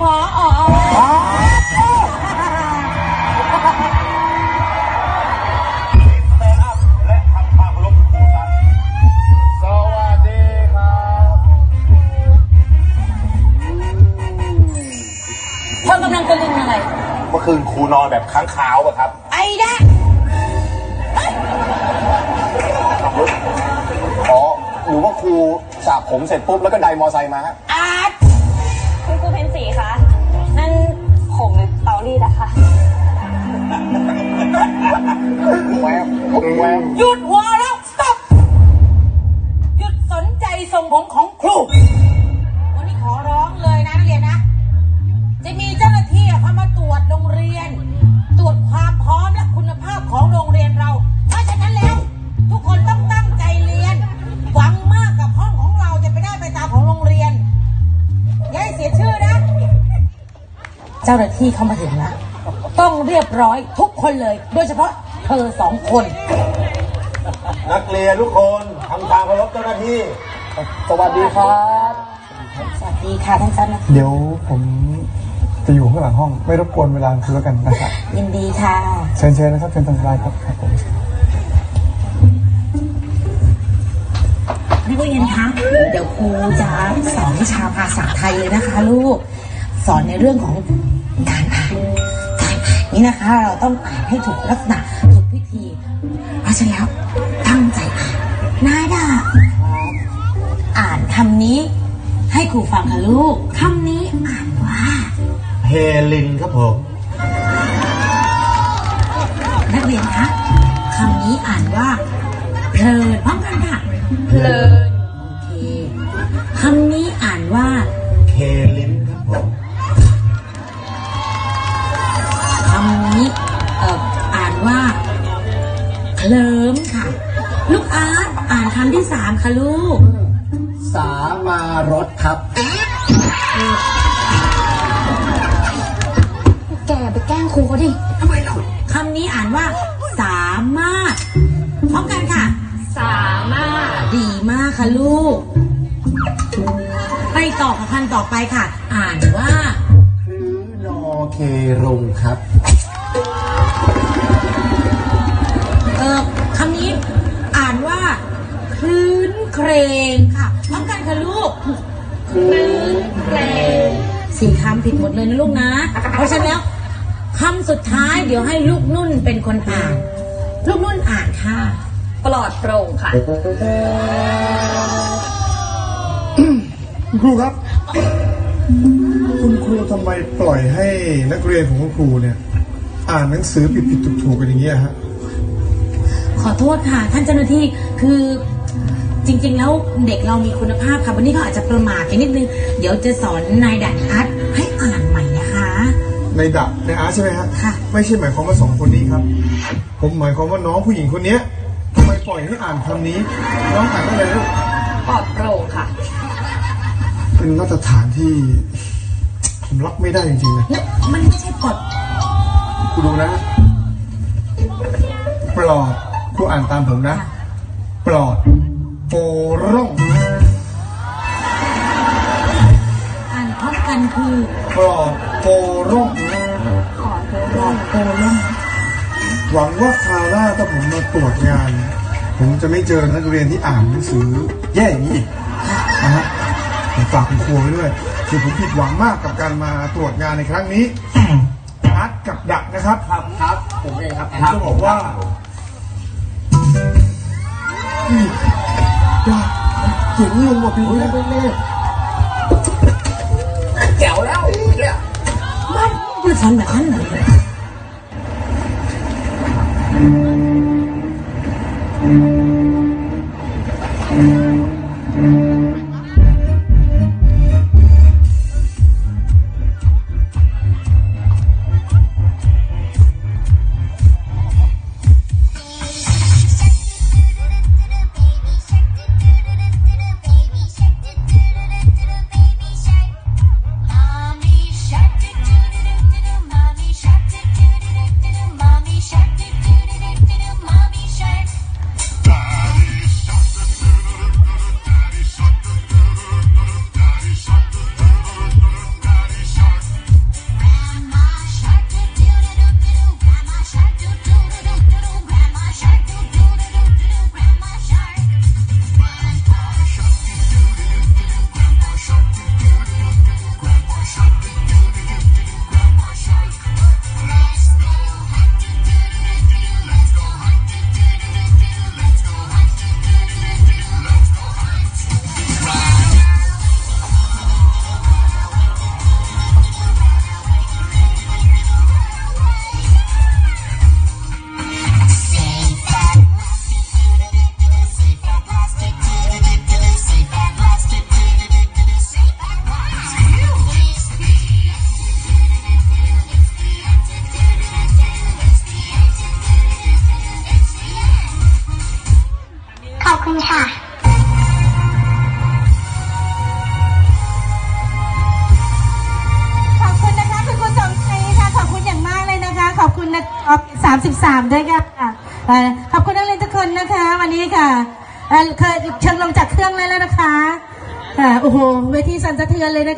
พออและทำความเคารพคุณครูครับสวัสดีครับเธอกำลังตะลึงอะไร เมื่อคืนครูนอนแบบค้างคาวป่ะครับ ไอ้แดะอ๋อหรือว่าครูสระผมเสร็จปุ๊บแล้วก็ไดมอไซค์มาฮะ จ้าหน้าที่เข้ามาถึงแล้วต้องเรียบร้อยทุกคนเลย โดยเฉพาะเธอสองคน นักเรียนทุกคนทำความเคารพเจ้าหน้าที่ สวัสดีครับ สวัสดีค่ะท่านเจ้าหน้าที่เดี๋ยวผมจะอยู่ข้างหลังห้อง ไม่รบกวนเวลาคุณแล้วกันนะครับยินดีค่ะ เชิญเชิญนะครับเชิญทางสบายครับครับผมนักเรียนคะเดี๋ยวครูจะสอนวิชาภาษาไทยเลยนะคะลูก สอนในเรื่องของการอ่า นการอ่านนี่นะคะ เราต้องอ่านให้ถูกลักษณะถูกพิธีเพราะฉะนั้นแล้วตั้งใจอ่านนาดาอ่านคำนี้ ให้ครูฟังค่ะลูกคำนี้อ่านว่าเฮลินครับผมามค่ะลูก สามารถครับ แกไปแกล้งครูเขาดิคำนี้อ่านว่า สามารถ พร้อมกันค่ะ สามารถ ดีมากค่ะลูก ไปต่อกับคำต่อไปค่ะ อ่านว่า คือนอเครุงครับ เออคำนี้อ่านว่า คลื้นเครงค่ะพร้อมกันค่ะลูกคลื่นเพลงสี่คำผิดหมดเลยนะลูกนะ เพราะฉะนั้นแล้วคำสุดท้ายเดี๋ยวให้ลูกนุ่นเป็นคนอ่าน ลูกนุ่นอ่านค่ะ ปลอดโปร่งค่ะคุณครูครับ คุณครูทำไมปล่อยให้นักเรียนของคุณครูเนี่ย อ่านหนังสือผิดผิดถูกถูกๆกันอย่างเงี้ยฮะ ขอโทษค่ะ ท่านเจ้าหน้าที่คือ จริง ๆ แล้วเด็กเรามีคุณภาพค่ะวันนี้เขาอาจจะประมาทไปนิดนึง เดี๋ยวจะสอนนายดันอาร์ตให้อ่านใหม่นะคะ ในดับในอาร์ตใช่ไหมฮะค่ะ ไม่ใช่หมายความว่าสองคนนี้ครับ ผมหมายความว่าน้องผู้หญิงคนเนี้ยทำไมปล่อยให้อ่านคำนี้ น้องอ่านว่าอะไรลูกปลอดโปร่งค่ะ เป็นมาตรฐานที่ ผมรับไม่ได้จริงๆนะแล้วมันไม่ใช่กฎครูดูนะปลอดครูอ่านตามผมนะป ลอดโปร่งอ่านพร้อมกันคือปลอดโปร่งปลอดโปร่งหวังว่าคราวหน้าถ้าผมมาตรวจงาน ผมจะไม่เจอนักเรียนที่อ่านหนังสือ แย่อย่างนี้อีกนะฮะผมฝากคุณครูไว้ด้วยคือผมผิดหวังมากกับการมาตรวจงานในครั้งนี้ นัดกับดักนะครับ ครับครับผมเองครับผมจะบอกว่า พี่ยากเสียงลงว่าปีแรกแน่แจ๋วแล้วเนี่ยมันมันสอนแบบนั้นเหร 33 ด้วยค่ะอ่ขอบคุณนักเรียนทุกคนนะคะ วันนี้ค่ะเอ่อเคยเชิญลงจากเครื่องเลยแล้วนะคะค่ะโอ้โห เวทีสั่นสะเทือนเลยนะคะ